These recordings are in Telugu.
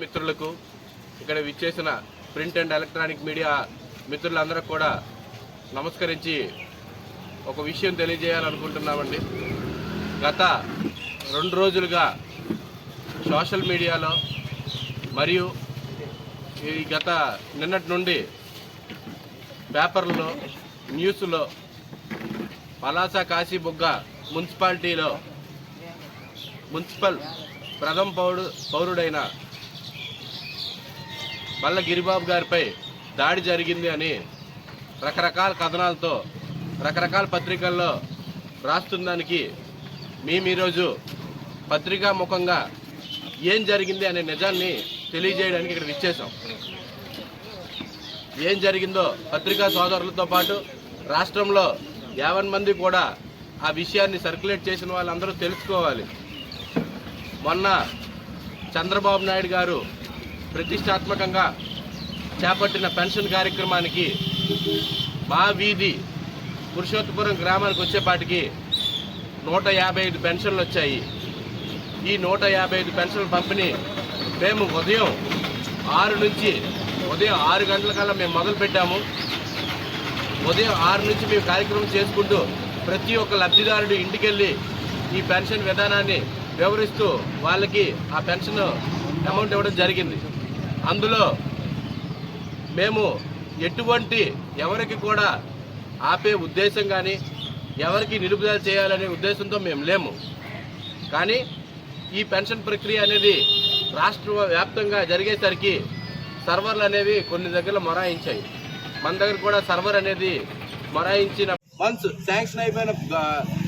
మిత్రులకు ఇక్కడ విచ్చేసిన ప్రింట్ అండ్ ఎలక్ట్రానిక్ మీడియా మిత్రులందరూ కూడా నమస్కరించి ఒక విషయం తెలియజేయాలనుకుంటున్నామండి. గత రెండు రోజులుగా సోషల్ మీడియాలో మరియు ఈ గత నిన్నటి నుండి పేపర్లో న్యూస్లో పలాస కాశీబుగ్గ మున్సిపాలిటీలో మున్సిపల్ ప్రథమ పౌరు పౌరుడైన బల్ల గిరిబాబు గారిపై దాడి జరిగింది అని రకరకాల కథనాలతో రకరకాల పత్రికల్లో రాస్తుందానికి మేము ఈరోజు పత్రికా ముఖంగా ఏం జరిగింది అనే నిజాన్ని తెలియజేయడానికి ఇక్కడ విచ్చేసాం ఏం జరిగిందో పత్రికా సోదరులతో పాటు రాష్ట్రంలో యావన్ మంది కూడా ఆ విషయాన్ని సర్క్యులేట్ చేసిన వాళ్ళందరూ తెలుసుకోవాలి. మొన్న చంద్రబాబు నాయుడు గారు ప్రతిష్టాత్మకంగా చేపట్టిన పెన్షన్ కార్యక్రమానికి మా వీధి పురుషోత్తపురం గ్రామానికి వచ్చేపాటికి నూట యాభై ఐదు పెన్షన్లు వచ్చాయి. ఈ నూట యాభై ఐదు పెన్షన్ల పంపిణీ మేము ఉదయం ఆరు నుంచి ఉదయం ఆరు గంటల కల్లా మేము మొదలు పెట్టాము. ఉదయం ఆరు నుంచి మేము కార్యక్రమం చేసుకుంటూ ప్రతి ఒక్క లబ్ధిదారుడు ఇంటికెళ్ళి ఈ పెన్షన్ విధానాన్ని వివరిస్తూ వాళ్ళకి ఆ పెన్షన్ అమౌంట్ ఇవ్వడం జరిగింది. అందులో మేము ఎటువంటి ఎవరికి కూడా ఆపే ఉద్దేశం కానీ ఎవరికి నిలుపుదల చేయాలనే ఉద్దేశంతో మేము లేము. కానీ ఈ పెన్షన్ ప్రక్రియ అనేది రాష్ట్ర వ్యాప్తంగా జరిగేసరికి సర్వర్లు అనేవి కొన్ని దగ్గర మొరాయించాయి. మన దగ్గర కూడా సర్వర్ అనేది మొరాయించిన వన్స్ శాంక్షన్ అయిపోయిన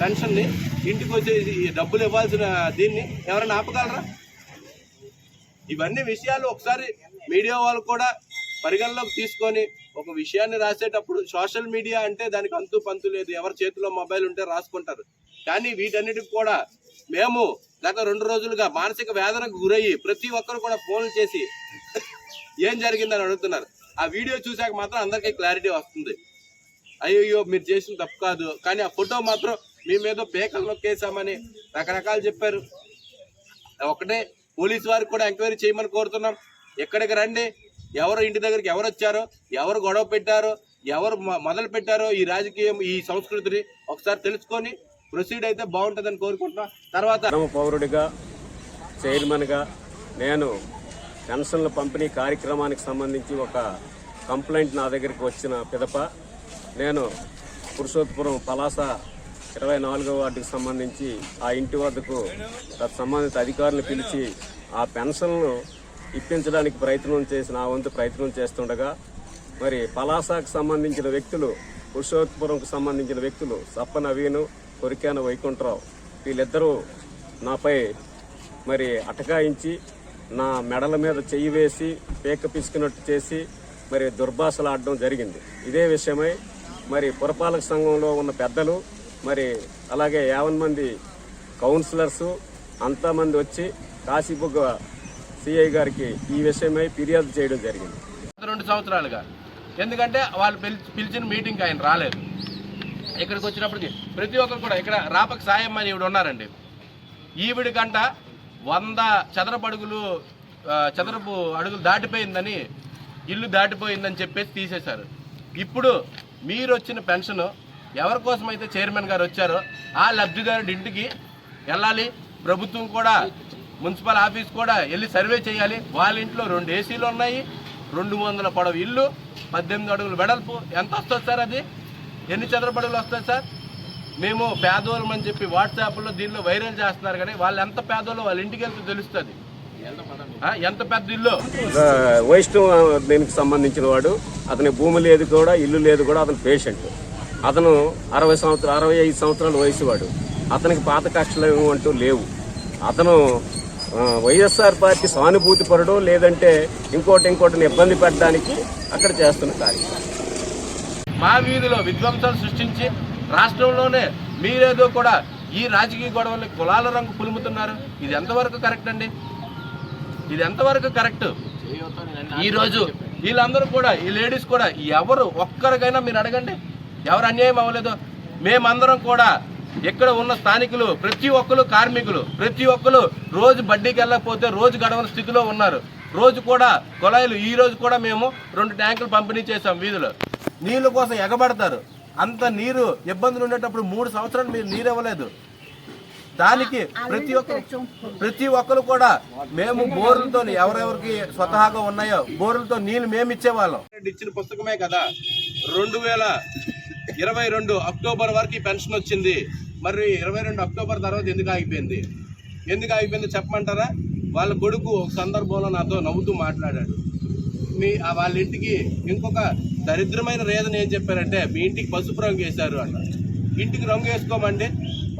పెన్షన్ని ఇంటికి వచ్చేసి ఈ డబ్బులు ఇవ్వాల్సిన దీన్ని ఎవరైనా ఆపగలరా? ఇవన్నీ విషయాలు ఒకసారి మీడియా వాళ్ళు కూడా పరిగణలోకి తీసుకొని ఒక విషయాన్ని రాసేటప్పుడు సోషల్ మీడియా అంటే దానికి అంతు పంతు లేదు. ఎవరి చేతిలో మొబైల్ ఉంటే రాసుకుంటారు. కానీ వీటన్నిటికి కూడా మేము గత రెండు రోజులుగా మానసిక వేదనకు గురయ్యి ప్రతి ఒక్కరు కూడా ఫోన్లు చేసి ఏం జరిగిందని అడుగుతున్నారు. ఆ వీడియో చూశాక మాత్రం అందరికీ క్లారిటీ వస్తుంది. అయ్యో మీరు చేసిన తప్పు కాదు. కానీ ఆ ఫోటో మాత్రం మీ మీద పేకలు నొక్కేసామని రకరకాలు చెప్పారు. ఒకటే పోలీస్ వారికి కూడా ఎంక్వైరీ చేయమని కోరుతున్నాం. ఎక్కడికి రండి? ఎవరు ఇంటి దగ్గరికి ఎవరు వచ్చారో? ఎవరు గొడవ పెట్టారో? ఎవరు మొ- మొదలు పెట్టారో ఈ రాజకీయం ఈ సంస్కృతిని ఒకసారి తెలుసుకొని ప్రొసీడ్ అయితే బాగుంటుందని కోరుకుంటున్నా. తర్వాత పౌరుడిగా చైర్మన్గా నేను పెన్షన్ల పంపిణీ కార్యక్రమానికి సంబంధించి ఒక కంప్లైంట్ నా దగ్గరికి వచ్చిన పిదప. నేను పురుషోత్పురం పలాస ఇరవై నాలుగో వార్డుకు సంబంధించి ఆ ఇంటి వద్దకు సంబంధిత అధికారులు పిలిచి ఆ పెన్షన్లు ఇప్పించడానికి ప్రయత్నం చేసి నా వంతు ప్రయత్నం చేస్తుండగా మరి పలాసాకు సంబంధించిన వ్యక్తులు పురుషోత్పురంకు సంబంధించిన వ్యక్తులు సప్ప నవీను కొరికాన వైకుంఠరావు వీళ్ళిద్దరూ నాపై మరి అటకాయించి నా మెడల మీద చెయ్యి వేసి పేక పిసుకున్నట్టు చేసి మరి దుర్భాషలాడడం జరిగింది. ఇదే విషయమై మరి పురపాలక సంఘంలో ఉన్న పెద్దలు మరి అలాగే యావన్ మంది కౌన్సిలర్స్ అంతమంది వచ్చి కాశీబుగ్గ సిఐ గారికి ఈ విషయమై ఫిర్యాదు చేయడం జరిగింది. గత రెండు సంవత్సరాలుగా. ఎందుకంటే వాళ్ళు పిలిచి పిలిచిన మీటింగ్కి ఆయన రాలేదు. ఇక్కడికి వచ్చినప్పటికి ప్రతి ఒక్కరు కూడా ఇక్కడ రాపక సాయం అని ఈవిడ ఉన్నారండి. ఈవిడ కంట వంద చదరపు అడుగులు చదరపు అడుగులు దాటిపోయిందని ఇల్లు దాటిపోయిందని చెప్పేసి తీసేశారు. ఇప్పుడు మీరు వచ్చిన పెన్షన్ ఎవరి కోసం అయితే చైర్మన్ గారు వచ్చారో ఆ లబ్ధిదారుడి ఇంటికి వెళ్ళాలి. ప్రభుత్వం కూడా మున్సిపల్ ఆఫీస్ కూడా వెళ్ళి సర్వే చేయాలి. వాళ్ళ ఇంట్లో రెండు ఏసీలు ఉన్నాయి రెండు వందల పొడవు ఇల్లు పద్దెనిమిది అడుగులు వెడల్పు. ఎంత వస్తుంది సార్ అది? ఎన్ని చదరపు అడుగులు వస్తుంది సార్? మేము పేదోళ్ళం అని చెప్పి వాట్సాప్లో దీనిలో వైరల్ చేస్తున్నారు కానీ వాళ్ళు ఎంత పేదోళ్ళు వాళ్ళ ఇంటికి వెళ్తే తెలుస్తుంది. ఎంత పెద్ద ఇల్లు? వైష్ణవ దీనికి సంబంధించిన వాడు అతని భూమి లేదు కూడా ఇల్లు లేదు కూడా అతను పేషెంట్. అతను అరవై సంవత్సరాలు అరవై ఐదు సంవత్సరాల వయసు వాడు. అతనికి పాత కష్టాలు అంటూ లేవు. అతను వైఎస్ఆర్ పార్టీ సానుభూతి పరుడు లేదంటే ఇంకోటి ఇంకోటిని ఇబ్బంది పెట్టడానికి అక్కడ చేస్తున్న కార్యక్రమం. మా వీధిలో విధ్వంసం సృష్టించి రాష్ట్రంలోనే మీరేదో కూడా ఈ రాజకీయ గొడవల్ని కులాల రంగు పులుముతున్నారు. ఇది ఎంతవరకు కరెక్ట్ అండి? ఇది ఎంతవరకు కరెక్ట్? ఈ రోజు వీళ్ళందరూ కూడా ఈ లేడీస్ కూడా ఎవరు ఒక్కరికైనా మీరు అడగండి. ఎవరు అన్యాయం అవ్వలేదు. మేమందరం కూడా ఇక్కడ ఉన్న స్థానికులు ప్రతి ఒక్కరు కార్మికులు ప్రతి ఒక్కరు రోజు బడ్డీకి వెళ్ళకపోతే రోజు గడవని స్థితిలో ఉన్నారు. రోజు కూడా కుళాయిలు ఈ రోజు కూడా మేము రెండు ట్యాంకులు పంపిణీ చేసాం వీధిలో. నీళ్ళ కోసం ఎగబడతారు. అంత నీరు ఇబ్బందులు ఉండేటప్పుడు మూడు సంవత్సరాలు మీరు నీరు ఇవ్వలేదు. దానికి ప్రతి ఒక్క ప్రతి ఒక్కరు కూడా మేము బోర్లతో ఎవరెవరికి స్వతహాగా ఉన్నాయో బోర్లతో నీళ్ళు మేము ఇచ్చేవాళ్ళం. ఇచ్చిన పుస్తకమే కదా. రెండు వేల ఇరవై రెండు అక్టోబర్ వరకు పెన్షన్ వచ్చింది. మరి ఇరవై రెండు అక్టోబర్ తర్వాత ఎందుకు ఆగిపోయింది? ఎందుకు ఆగిపోయింది చెప్పమంటారా? వాళ్ళ కొడుకు ఒక సందర్భంలో నాతో నవ్వుతూ మాట్లాడాడు. మీ వాళ్ళ ఇంటికి ఇంకొక దరిద్రమైన రేదని ఏం చెప్పారంటే మీ ఇంటికి పసుపు రంగు వేశారు అంట. ఇంటికి రంగు వేసుకోమండి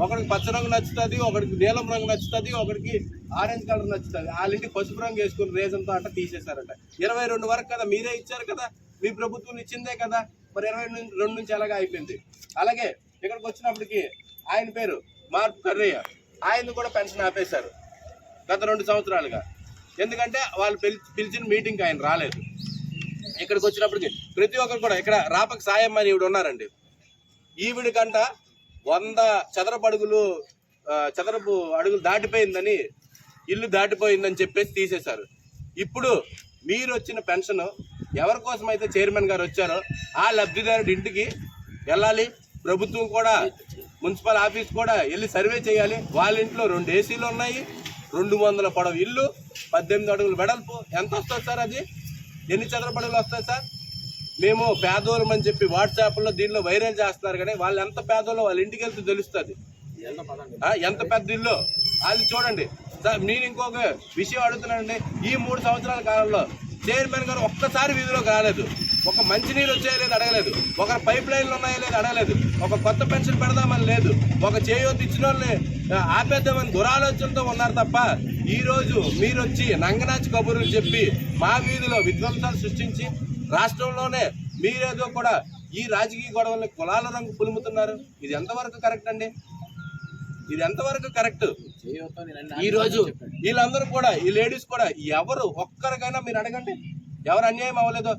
ఒకడికి పచ్చ రంగు నచ్చుతుంది ఒకడికి నీలం రంగు నచ్చుతుంది ఒకడికి ఆరెంజ్ కలర్ నచ్చుతుంది. వాళ్ళ ఇంటికి పసుపు రంగు వేసుకుని రేజన్తో అంట తీసేశారంట. ఇరవై రెండు వరకు కదా మీరే ఇచ్చారు కదా? మీ ప్రభుత్వం ఇచ్చిందే కదా? మరి ఇరవై నుంచి- రెండు నుంచి అలాగే అయిపోయింది. అలాగే ఇక్కడికి వచ్చినప్పటికి ఆయన పేరు మార్పు కర్రయ్య. ఆయన కూడా పెన్షన్ ఆపేశారు గత రెండు సంవత్సరాలుగా. ఎందుకంటే వాళ్ళు పిలిచి పిలిచిన మీటింగ్కి ఆయన రాలేదు. ఇక్కడికి వచ్చినప్పటికి ప్రతి ఒక్కరు కూడా ఇక్కడ రాపక సాయం అని ఈవిడ ఉన్నారండి. ఈవిడ కంట వంద చదరపు అడుగులు చదరపు అడుగులు దాటిపోయిందని ఇల్లు దాటిపోయిందని చెప్పేసి తీసేశారు. ఇప్పుడు మీరు వచ్చిన పెన్షన్ ఎవరి కోసం అయితే చైర్మన్ గారు వచ్చారో ఆ లబ్ధిదారుడి ఇంటికి వెళ్ళాలి. ప్రభుత్వం కూడా మున్సిపల్ ఆఫీస్ కూడా వెళ్ళి సర్వే చేయాలి. వాళ్ళ ఇంట్లో రెండు ఏసీలు ఉన్నాయి రెండు వందల పొడవు ఇల్లు పద్దెనిమిది అడుగులు వెడల్పు. ఎంత వస్తుంది సార్ అది? ఎన్ని చదరపు అడుగులు వస్తాయి సార్? మేము పేదోళం అని చెప్పి వాట్సాప్లో దీనిలో వైరల్ చేస్తున్నారు కానీ వాళ్ళు ఎంత పేదోళ్ళో వాళ్ళ ఇంటికి వెళ్తే తెలుస్తుంది. ఎంత పెద్ద ఇల్లు? వాళ్ళు చూడండి. సార్ నేను ఇంకొక విషయం అడుగుతున్నానండి. ఈ మూడు సంవత్సరాల కాలంలో చైర్మన్ గారు ఒక్కసారి వీధిలోకి రాలేదు ఒక మంచినీరు వచ్చాయో లేదు అడగలేదు. ఒక పైప్ లైన్లు ఉన్నాయో లేదు అడగలేదు. ఒక కొత్త పెన్షన్ పెడదామని లేదు. ఒక చేయూత ఇచ్చిన వాళ్ళని ఆ, ఆపేద్దామని దురాలోచనతో ఉన్నారు తప్ప ఈ రోజు మీరు వచ్చి నంగనాచి కబుర్లు చెప్పి మా వీధిలో విధ్వంసాలు సృష్టించి రాష్ట్రంలోనే మీరేదో కూడా ఈ రాజకీయ గొడవల్ని కులాల రంగు పులుముతున్నారు. ఇది ఎంతవరకు కరెక్ట్ అండి? ఇది ఎంతవరకు కరెక్ట్? ఈ రోజు వీళ్ళందరూ కూడా ఈ లేడీస్ కూడా ఎవరు ఒక్కరికైనా మీరు అడగండి. ఎవరు అన్యాయం అవ్వలేదో.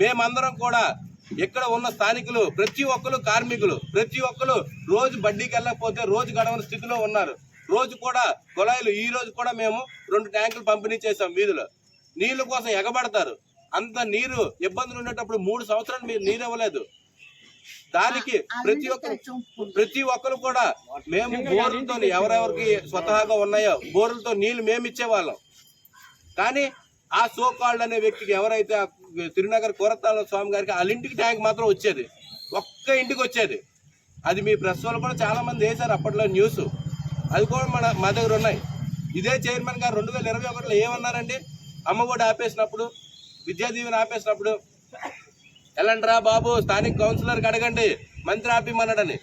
మేమందరం కూడా ఇక్కడ ఉన్న స్థానికులు ప్రతి ఒక్కరు కార్మికులు ప్రతి ఒక్కరు రోజు బడ్డీకి వెళ్ళకపోతే రోజు గడవని స్థితిలో ఉన్నారు. రోజు కూడా కుళాయిలు ఈ రోజు కూడా మేము రెండు ట్యాంకులు పంపిణీ చేసాం వీధిలో. నీళ్ళ కోసం ఎగబడతారు. అంత నీరు ఇబ్బందులు ఉండేటప్పుడు మూడు సంవత్సరాలు మీరు నీరు ఇవ్వలేదు. దానికి ప్రతి ఒక్కరు ప్రతి ఒక్కరు కూడా మేము బోర్లతో ఎవరెవరికి స్వతహాగా ఉన్నాయో బోర్లతో నీళ్ళు మేము ఇచ్చేవాళ్ళం. కానీ ఆ సోకాల్డ్ అనే వ్యక్తికి ఎవరైతే ఆ తిరునగర్ కోరతాల స్వామి గారికి వాళ్ళ ఇంటికి ట్యాంక్ మాత్రం వచ్చేది. ఒక్క ఇంటికి వచ్చేది. అది మీ ప్రెస్ వాళ్ళు కూడా చాలా మంది వేశారు అప్పట్లో న్యూస్. అది కూడా మన మా దగ్గర ఉన్నాయి. ఇదే చైర్మన్ గారు రెండు వేల ఇరవై ఒకటిలో ఏమన్నారండి? అమ్మఒడి ఆపేసినప్పుడు విద్యా దీవెన ఆపేసినప్పుడు ఎలాంటిరా బాబు స్థానిక కౌన్సిలర్కి అడగండి. మంత్రి ఆపిమన్నాడని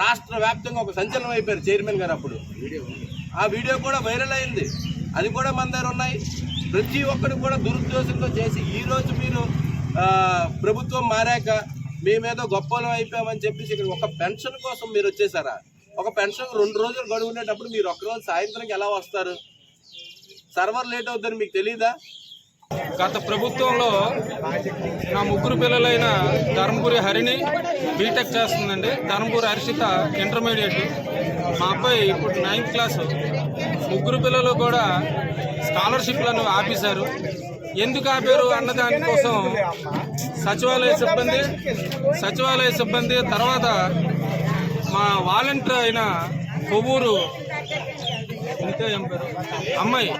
రాష్ట్ర వ్యాప్తంగా ఒక సంచలనం అయిపోయారు చైర్మన్ గారు అప్పుడు. ఆ వీడియో కూడా వైరల్ అయింది. అది కూడా మన దగ్గర ఉన్నాయి. ప్రతి ఒక్కరు కూడా దురుద్దేశంతో చేసి ఈరోజు మీరు ప్రభుత్వం మారాక మేమేదో గొప్పలం అయిపోయామని చెప్పేసి ఇక్కడ ఒక పెన్షన్ కోసం మీరు వచ్చేసారా? ఒక పెన్షన్ రెండు రోజులు గడువు ఉండేటప్పుడు మీరు ఒక్కరోజు సాయంత్రంకి ఎలా వస్తారు? సర్వర్ లేట్ అవుతుందని మీకు తెలియదా గత ప్రభుత్వంలో నా ముగ్గురు పిల్లలైన ధర్మపురి హరిణి బీటెక్ చేస్తుందండి. ధర్మపురి హర్షిత ఇంటర్మీడియట్. మా అబ్బాయి ఇప్పుడు నైన్త్ క్లాస్ ముగ్గురు పిల్లలు కూడా స్కాలర్షిప్లను ఆపేశారు. ఎందుకు ఆపారు అన్న దానికోసం సచివాలయ సిబ్బంది సచివాలయ సిబ్బంది తర్వాత మా వాలంటీర్ అయిన కొవ్వూరు అమ్మాయి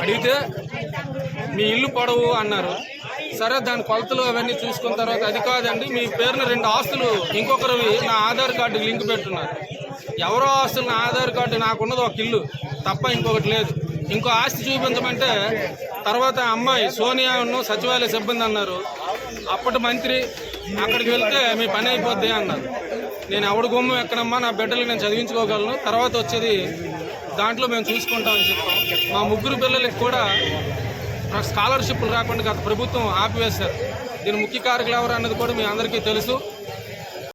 అడిగితే మీ ఇల్లు పొడవు అన్నారు. సరే దాని కొలతలు అవన్నీ చూసుకున్న తర్వాత అది కాదండి మీ పేరున రెండు ఆస్తులు ఇంకొకరివి నా ఆధార్ కార్డు లింక్ పెట్టున్నారు. ఎవరో ఆస్తులు నా ఆధార్ కార్డు నాకున్నది ఒక ఇల్లు తప్ప ఇంకొకటి లేదు. ఇంకో ఆస్తి చూపించమంటే తర్వాత అమ్మాయి సోనియాను సచివాలయ సిబ్బంది అన్నారు. అప్పటి మంత్రి అక్కడికి వెళ్తే మీ పని అయిపోద్ది అన్నారు. నేను ఎవడి గుమ్మం ఎక్కడమ్మా నా బిడ్డలు నేను చదివించుకోగలను. తర్వాత వచ్చేది దాంట్లో మేము చూసుకుంటామని చెప్పాం. మా ముగ్గురు పిల్లలకి కూడా స్కాలర్షిప్లు రాకుండా గత ప్రభుత్వం ఆపివేశారు. దీని ముఖ్య కారకులు ఎవరు అన్నది కూడా మీ అందరికీ తెలుసు.